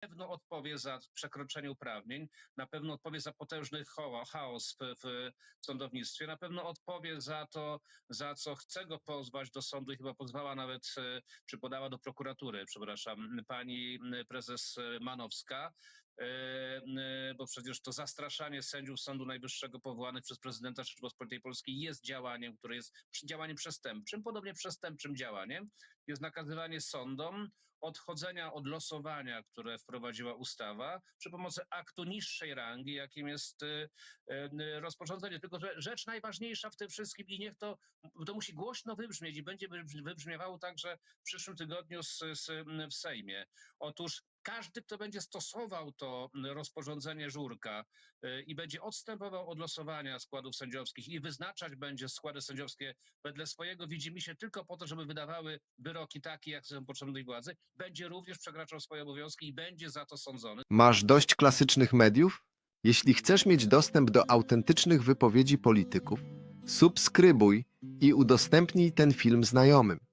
pewno odpowie za przekroczenie uprawnień, na pewno odpowie za potężny chaos w, sądownictwie, na pewno odpowie za to, za co chce go pozwać do sądu i chyba pozwała nawet, e, czy podała do prokuratury, przepraszam, pani prezes e, Manowska, bo przecież to zastraszanie sędziów Sądu Najwyższego powołanych przez prezydenta Rzeczypospolitej Polskiej jest działaniem, które jest działaniem przestępczym, podobnie przestępczym działaniem jest nakazywanie sądom odchodzenia od losowania, które wprowadziła ustawa, przy pomocy aktu niższej rangi, jakim jest y, rozporządzenie. Tylko, że rzecz najważniejsza w tym wszystkim i niech to, to musi głośno wybrzmieć i będzie wybrzmi- wybrzmiewało także w przyszłym tygodniu z, z, w Sejmie. Otóż każdy, kto będzie stosował to rozporządzenie żurka y, i będzie odstępował od losowania składów sędziowskich i wyznaczać będzie składy sędziowskie wedle swojego widzimisię tylko po to, żeby wydawały wyroki takie, jak są potrzebne władzy, będzie również przekraczał swoje obowiązki i będzie za to sądzony. Masz dość klasycznych mediów? Jeśli chcesz mieć dostęp do autentycznych wypowiedzi polityków, subskrybuj i udostępnij ten film znajomym.